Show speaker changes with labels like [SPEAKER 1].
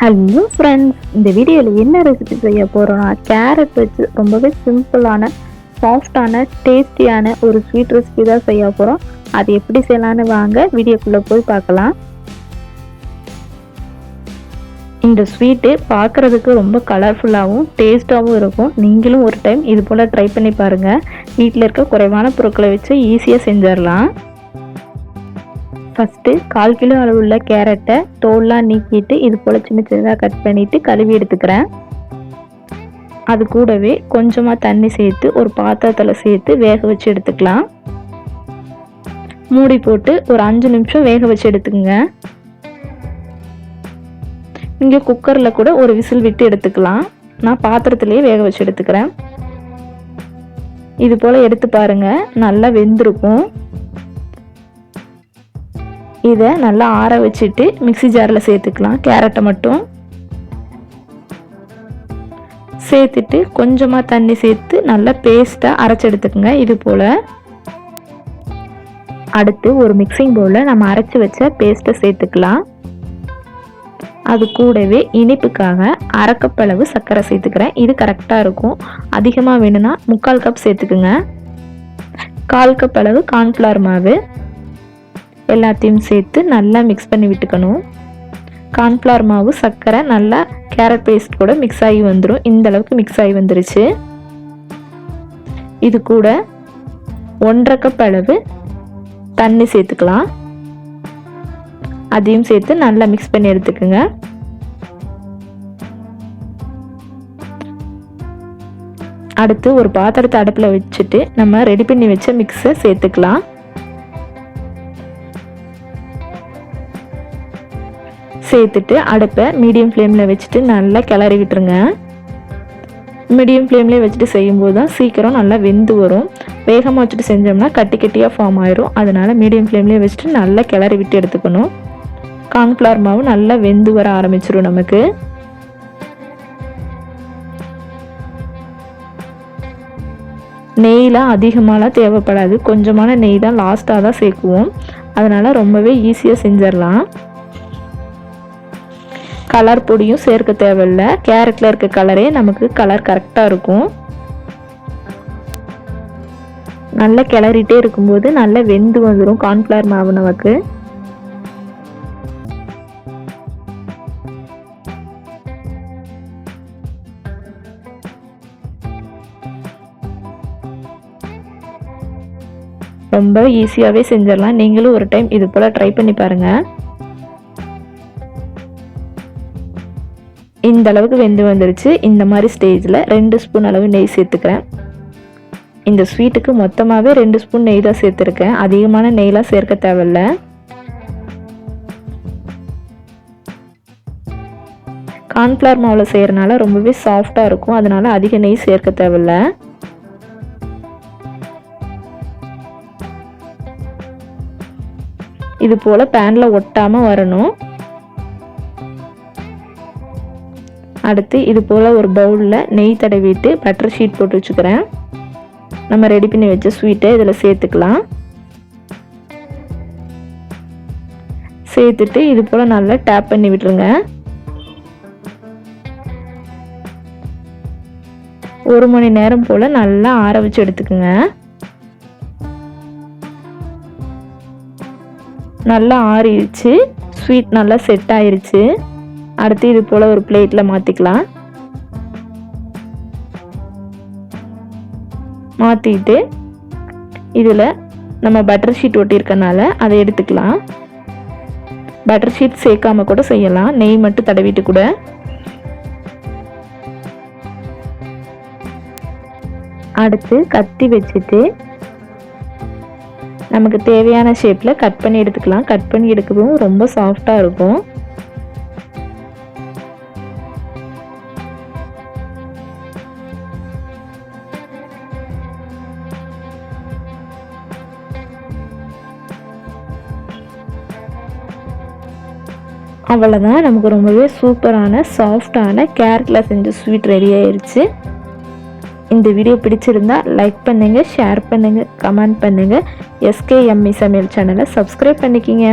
[SPEAKER 1] Hello friends இந்த வீடியோவில் என்ன ரெசிபி செய்ய போகிறோம்னா கேரட் வச்சு ரொம்பவே சிம்பிளான சாஃப்டான டேஸ்டியான ஒரு ஸ்வீட் ரெசிபி தான் செய்ய போகிறோம் அது எப்படி செய்யலான்னு வாங்க வீடியோக்குள்ளே போய் பார்க்கலாம். இந்த ஸ்வீட்டு பார்க்குறதுக்கு ரொம்ப கலர்ஃபுல்லாகவும் டேஸ்ட்டாகவும் இருக்கும். நீங்களும் ஒரு டைம் இது போல் ட்ரை பண்ணி பாருங்கள் வீட்டில் இருக்க குறைவான பொருட்களை வச்சு ஈஸியாக செஞ்சிடலாம். ஃபஸ்ட்டு கால் கிலோ அளவுள்ள கேரட்டை தோல்லாம் நீக்கிட்டு இது போல் சின்ன சின்னதாக கட் பண்ணிவிட்டு கழுவி எடுத்துக்கிறேன். அது கூடவே கொஞ்சமாக தண்ணி சேர்த்து ஒரு பாத்திரத்தில் சேர்த்து வேக வச்சு எடுத்துக்கலாம். மூடி போட்டு ஒரு அஞ்சு நிமிஷம் வேக வச்சு எடுத்துக்கோங்க. இங்கே குக்கரில் கூட ஒரு விசில் விட்டு எடுத்துக்கலாம். நான் பாத்திரத்துலேயே வேக வச்சு எடுத்துக்கிறேன். இது போல் எடுத்து பாருங்கள் நல்லா வெந்திருக்கும். இதை நல்லா ஆற வச்சுட்டு மிக்சி ஜாரில் சேர்த்துக்கலாம். கேரட்டை மட்டும். சேர்த்துட்டு கொஞ்சமாக தண்ணி சேர்த்து நல்லா பேஸ்ட்டாக அரைச்சி எடுத்துக்கோங்க. இது போல். அடுத்து ஒரு மிக்சிங் பவுலில் நம்ம அரைச்சி வச்ச பேஸ்ட்டை சேர்த்துக்கலாம். அது கூடவே இனிப்புக்காக அரைக்கப்பளவு சர்க்கரை சேர்த்துக்கிறேன். இது கரெக்டாக இருக்கும். அதிகமாக வேணும்னா முக்கால் கப் சேர்த்துக்குங்க. கால் கப் அளவு கார்ன்ஃப்ளவர் மாவு. எல்லாத்தையும் சேர்த்து நல்லா மிக்ஸ் பண்ணி விட்டுக்கணும். கார்ன்ஃப்ளவர் மாவு சர்க்கரை நல்லா கேரட் பேஸ்ட் கூட மிக்ஸ் ஆகி வந்துடும் இந்த அளவுக்கு மிக்ஸ் ஆகி வந்துருச்சு. இது கூட ஒன்றரை கப் அளவு தண்ணி சேர்த்துக்கலாம். அதையும் சேர்த்து நல்லா மிக்ஸ் பண்ணி எடுத்துக்கோங்க. அடுத்து ஒரு பாத்திரத்தை அடுப்பில் வச்சுட்டு நம்ம ரெடி பண்ணி வச்ச மிக்ஸை சேர்த்துக்கலாம். சேர்த்துட்டு அடுப்பை மீடியம் ஃப்ளேமில் வச்சுட்டு நல்லா கிளறி விட்டுருங்க மீடியம் ஃப்ளேம்லேயே வச்சுட்டு செய்யும்போது தான் சீக்கிரம் நல்லா வெந்து வரும். வேகமாக வச்சுட்டு செஞ்சோம்னா கட்டி கட்டியாக ஃபார்ம் ஆயிரும். அதனால் மீடியம் ஃப்ளேம்லேயே வச்சுட்டு நல்லா கிளறி விட்டு எடுத்துக்கணும் கார்ன்ஃப்ளவர் மாவு நல்லா வெந்து வர ஆரம்பிச்சிடும் நமக்கு. நெய்லாம் அதிகமாகலாம் தேவைப்படாது. கொஞ்சமான நெய் தான் லாஸ்ட்டாக தான் சேர்க்குவோம். அதனால் ரொம்பவே ஈஸியாக செஞ்சிடலாம். கலர் பொடியும் சேர்க்க தேவையில்ல. கேரட்டில் இருக்க கலரே நமக்கு கலர் கரெக்டாக இருக்கும். நல்லா கிளறிட்டே இருக்கும்போது நல்லா வெந்து வந்துடும் கார்ன்ஃப்ளவர் மாவு நமக்கு. ரொம்ப ஈஸியாகவே செஞ்சிடலாம். நீங்களும் ஒரு டைம் இது போல் ட்ரை பண்ணி பாருங்கள் இந்த அளவுக்கு வெந்து வந்துருச்சு. இந்த மாதிரி ஸ்டேஜில் ரெண்டு ஸ்பூன் அளவு நெய் சேர்த்துக்கிறேன். இந்த ஸ்வீட்டுக்கு மொத்தமாகவே ரெண்டு ஸ்பூன் நெய் தான் சேர்த்துருக்கேன். அதிகமான நெய்லாம் சேர்க்க தேவையில்ல. கார்ன்ஃப்ளவர் மாவில் செய்கிறனால ரொம்பவே சாஃப்டாக இருக்கும். அதனால் அதிக நெய் சேர்க்க தேவையில்ல. இது போல் பேனில் ஒட்டாமல் வரணும். அடுத்து இது போல் ஒரு பவுலில் நெய் தடவிட்டு பட்டர் ஷீட் போட்டு வச்சுக்கிறேன். நம்ம ரெடி பண்ணி வச்ச ஸ்வீட்டை இதில் சேர்த்துக்கலாம். சேர்த்துட்டு இது போல் நல்லா டேப் பண்ணி விட்டுருங்க. ஒரு மணி நேரம் போல் நல்லா ஆற வச்சு எடுத்துக்கோங்க. நல்லா ஆறிடுச்சு. ஸ்வீட் நல்லா செட் ஆயிருச்சு. அடுத்து இது போல் ஒரு பிளேட்டில் மாற்றிக்கலாம் மாற்றிட்டு இதில் நம்ம பட்டர் ஷீட் ஒட்டியிருக்கனால அதை எடுத்துக்கலாம். பட்டர் ஷீட் சேர்க்காம கூட செய்யலாம். நெய் மட்டும் தடவிட்டு கூட. அடுத்து கத்தி வச்சுட்டு நமக்கு தேவையான ஷேப்பில் கட் பண்ணி எடுத்துக்கலாம். கட் பண்ணி எடுக்கவும் ரொம்ப சாஃப்டாக இருக்கும். அவ்வளோதான் நமக்கு ரொம்பவே சூப்பரான சாஃப்டான கேரட்டில் செஞ்ச ஸ்வீட் ரெடி ஆயிடுச்சு இந்த வீடியோ பிடிச்சிருந்தா லைக் பண்ணுங்கள் ஷேர் பண்ணுங்கள் கமெண்ட் பண்ணுங்கள் எஸ்கேஎம்இ சமையல் சேனலை சப்ஸ்கிரைப் பண்ணிக்கிங்க.